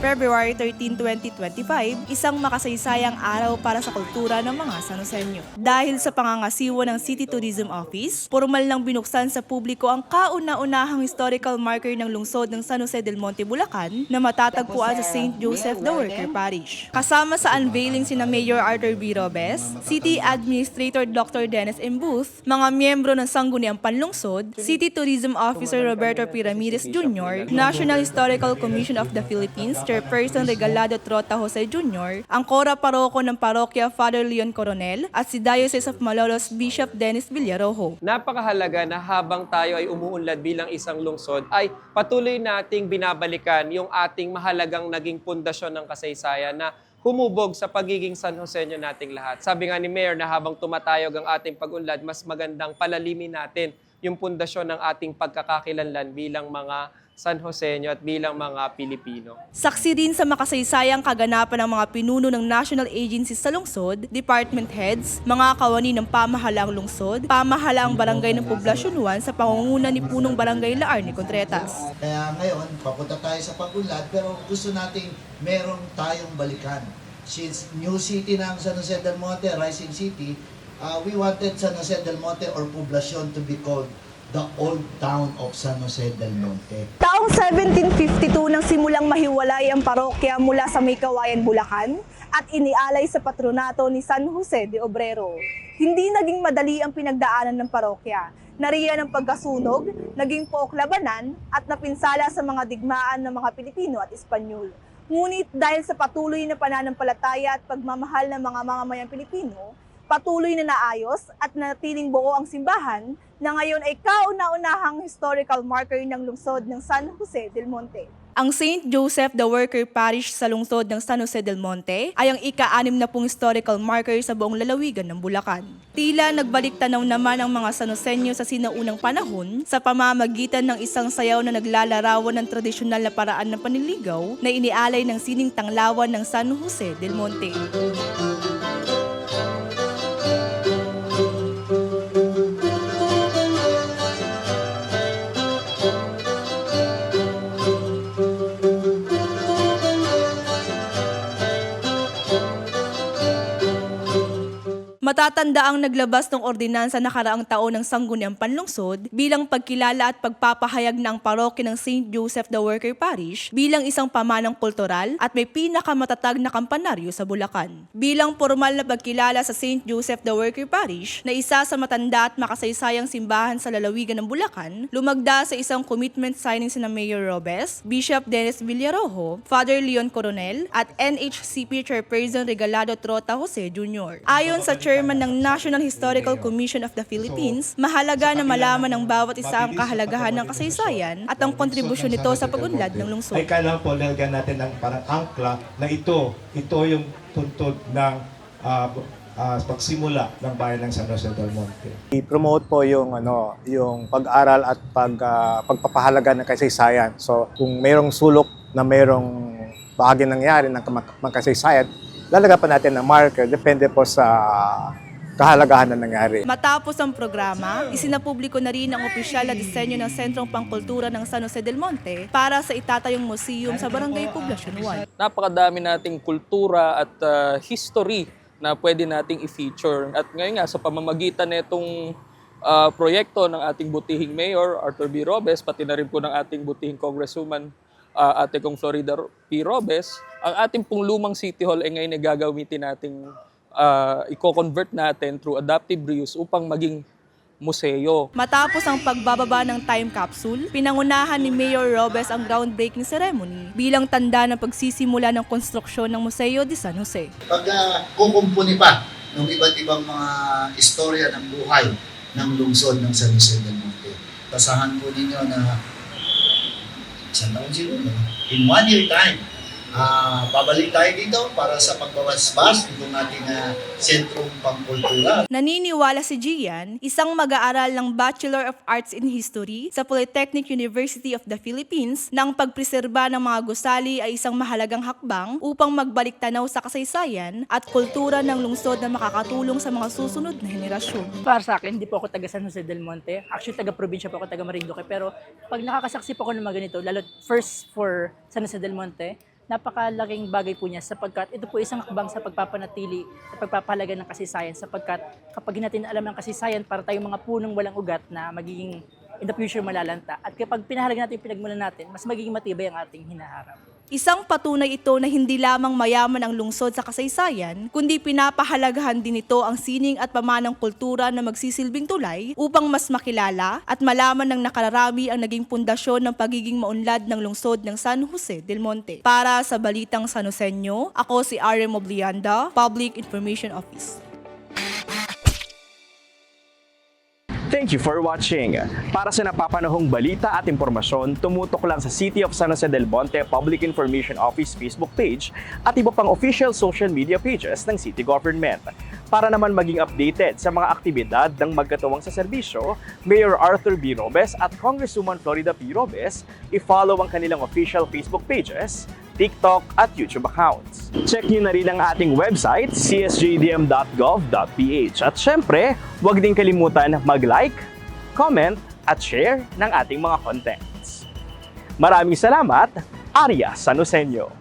February 13, 2025, isang makasaysayang araw para sa kultura ng mga Sanosenyo. Dahil sa pangangasiwa ng City Tourism Office, formal nang binuksan sa publiko ang kauna-unahang historical marker ng lungsod ng San Jose del Monte, Bulacan na matatagpuan sa St. Joseph the Worker Parish. Kasama sa unveiling sina Mayor Arthur B. Robes, City Administrator Dr. Dennis M. Booth, mga miyembro ng Sangguniang Panlungsod, City Tourism Officer Roberto P. Ramirez Jr., National Historical Commission of the Philippines, Chairperson Regalado Trota Jose Jr., ang Kora Paroko ng Parokya Father Leon Coronel, at si Diocese of Malolos Bishop Dennis Villarojo. Napakahalaga na habang tayo ay umuunlad bilang isang lungsod, ay patuloy nating binabalikan yung ating mahalagang naging pundasyon ng kasaysayan na humubog sa pagiging San Joseño nating lahat. Sabi nga ni Mayor na habang tumatayog ang ating pag-unlad, mas magandang palalimin natin yung pundasyon ng ating pagkakakilanlan bilang mga San Joseño at bilang mga Pilipino. Saksi din sa makasaysayang kaganapan ng mga pinuno ng national agencies sa lungsod, department heads, mga kawani ng pamahalaang lungsod, pamahalaang barangay ng Poblasyon 1 sa pangunguna ni punong barangay Laar ni Contreras. Kaya ngayon, papunta tayo sa pag-unlad, pero gusto nating meron tayong balikan. Since new city ng San Jose del Monte, Rising City, uh, we wanted San Jose del Monte or Poblacion to be called the old town of San Jose del Monte. Taong 1752 nang simulang mahiwalay ang parokya mula sa Maykawayan, Bulacan at inialay sa patronato ni San Jose de Obrero. Hindi naging madali ang pinagdaanan ng parokya. Nariyan ang pagkasunog, naging pooklabanan at napinsala sa mga digmaan ng mga Pilipino at Espanyol. Ngunit dahil sa patuloy na pananampalataya at pagmamahal ng mga mamamayang Pilipino, patuloy na naayos at natiling buo ang simbahan na ngayon ay kauna-unahang historical marker ng lungsod ng San Jose del Monte. Ang St. Joseph the Worker Parish sa lungsod ng San Jose del Monte ay ang ika-anim na pong historical marker sa buong lalawigan ng Bulacan. Tila nagbalik tanaw naman ang mga Sanosenyo sa sinaunang panahon sa pamamagitan ng isang sayaw na naglalarawan ng tradisyonal na paraan ng panliligaw na inialay ng sining tanglawan ng San Jose del Monte. Matatanda ang naglabas ng ordinansa nakaraang taon ng Sangguniang Panlungsod bilang pagkilala at pagpapahayag ng parokya ng St. Joseph the Worker Parish bilang isang pamanang kultural at may pinakamatatag na kampanaryo sa Bulacan. Bilang formal na pagkilala sa St. Joseph the Worker Parish na isa sa matanda at makasaysayang simbahan sa lalawigan ng Bulacan, lumagda sa isang commitment signing sina Mayor Robes, Bishop Dennis Villarojo, Father Leon Coronel at NHCP Chairperson Regalado Trota Jose Jr. Ayon sa chairman ng National Historical Commission of the Philippines, mahalaga na malaman ng bawat isa ang kahalagahan ng kasaysayan at ang kontribusyon nito sa pag-unlad ng lungsod. ay kailangan po lalagyan natin ng parang angkla na ito, ito yung tuntod ng ah, ah, pagsimula ng bayan ng San Jose del Monte. I-promote po yung ano, yung pag-aral at pag ah, pagpapahalaga ng kasaysayan. So, kung mayroong sulok na mayroong bahagi nangyari ng kam- pa natin ng marker depende po sa kahalagahan na nangyari. Matapos ang programa, isinapubliko na rin ang opisyal na disenyo ng Sentrong Pangkultura ng San Jose del Monte para sa itatayong museum sa Barangay Poblacion 1. napakadami nating kultura at ah, history na pwede nating i-feature. At ngayon nga, sa pamamagitan nitong ah, proyekto ng ating butihing mayor, Arthur B. Robes, pati na rin po ng ating butihing congresswoman, ah, ate kong Florida P. Robes, ang ating pong lumang City Hall ay ngayon ay gagamitin nating ah, i-convert natin through adaptive reuse upang maging museo. Matapos ang pagbababa ng time capsule, pinangunahan ni Mayor Robes ang groundbreaking ceremony bilang tanda ng pagsisimula ng konstruksyon ng Museo de San Jose. Pag uh, kukumpuni pa ng iba't ibang mga istorya ng buhay ng lungsod ng San Jose del Monte. Tasahan po ninyo na isang taon siguro, in one year time, ah babalik tayo dito para sa pagbabasbas itong ating ah, sentrong pangkultura. Naniniwala si Gian, isang mag-aaral ng Bachelor of Arts in History sa Polytechnic University of the Philippines, na ang pagpreserba ng mga gusali ay isang mahalagang hakbang upang magbalik tanaw sa kasaysayan at kultura ng lungsod na makakatulong sa mga susunod na henerasyon. Para sa akin, hindi po ako taga San Jose del Monte. Actually, taga-probinsya po ako, taga Marinduque. Pero pag nakakasaksi po ako ng mga ganito, lalo first for San Jose del Monte, napakalaking bagay po niya sapagkat ito po isang hakbang sa pagpapanatili at pagpapahalaga ng kasaysayan sapagkat kapag natin alam ng kasaysayan para tayong mga punong walang ugat na magiging in the future malalanta at kapag pinahalaga natin pinagmulan natin, mas magiging matibay ang ating hinaharap. Isang patunay ito na hindi lamang mayaman ang lungsod sa kasaysayan, kundi pinapahalagahan din ito ang sining at pamanang kultura na magsisilbing tulay upang mas makilala at malaman ng nakararami ang naging pundasyon ng pagiging maunlad ng lungsod ng San Jose del Monte. Para sa Balitang San Joseño, ako si RM Oblianda, Public Information Office. Thank you for watching. Para sa napapanahong balita at impormasyon, tumutok lang sa City of San Jose del Monte Public Information Office Facebook page at iba pang official social media pages ng city government. Para naman maging updated sa mga aktibidad ng magkatuwang sa serbisyo, Mayor Arthur B. Robes at Congresswoman Florida P. Robes, i-follow ang kanilang official Facebook pages, TikTok at YouTube accounts. Check nyo na rin ang ating website, csjdm.gov.ph. At syempre, huwag din kalimutan mag-like, comment, at share ng ating mga contents. Maraming salamat, Arya Sanosenyo.